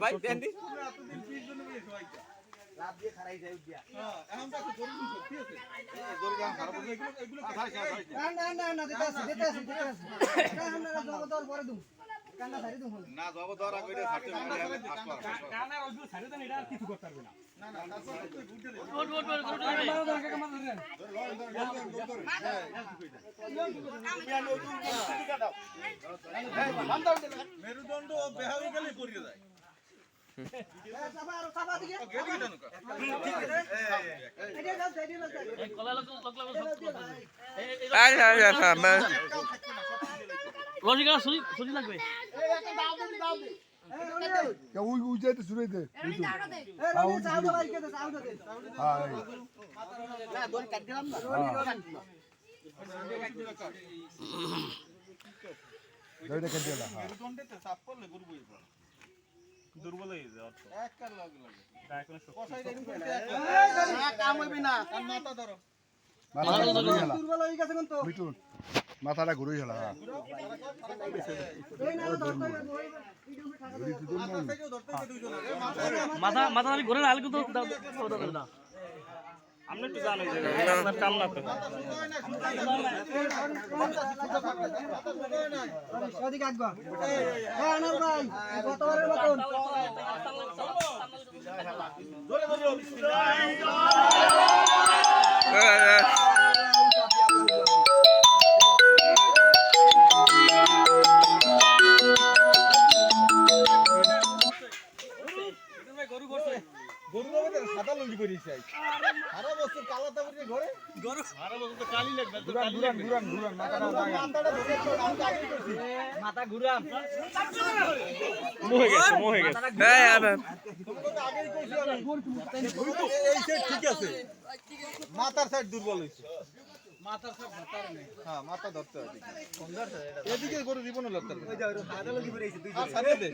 ভাই দেন দি। তোমরা এতদিন বিশ জন মিলে হ্যাঁ এখন তো একটু গরু দিছো, ঠিক আছে এই গরু গান খারাপ হয়ে এগুলো এগুলো খাই খাই খাই না যাব ধরা কইরা ছাড়তে মানে আমি আসলাম কা- কানার ওইগুলো ছাড়ে এটা আর কিছু করতে পারবে না। না না তারপর তুই বুঝতে দে মেরুদণ্ড বেহা গেলে পড়িয়ে যায় গেলি কেন কা আচ্ছা আচ্ছা আচ্ছা বাস। লজিকা সুজি সুজি লাগবে ওই ওই যাইতে শুরু হইতে মেরুদণ্ডেতে চাপ পড়লে গরু পড়ে দুর্বল হয়ে যায় অর্থ। এক কার লাগে তা এখন রেডি করে। কাম হইবে না আর মাথা ধরো। মাথাটা ঘুরে গেল মিটুন মাথাটা ঘুরে গেল মাথা এ মাথা মাথা আমি ঘুরে না আলগু তো না আপনি একটু জানেন যে আপনার কাম না তো গরু বাবা সাদা লুঙ্গি পরিয়েছে সারা বছর কালা তাবড়ি ঘরে? আরও বলতে তো কালি লাগবে ঘুরান ঘুরান ঘুরান ঘুরান মাথাটা তো আগেই করছি মোহে গেছে মোহে গেছে। আবার আগেই আমি। ওই তো এই সাইড ঠিক আছে। মাথার সাইড দুর্বল হয়েছে মাথার নেই। হ্যাঁ মাথা ধরতে হবে। এদিকে গরু জীবনও লাগতে হবে আর সারিয়ে দে।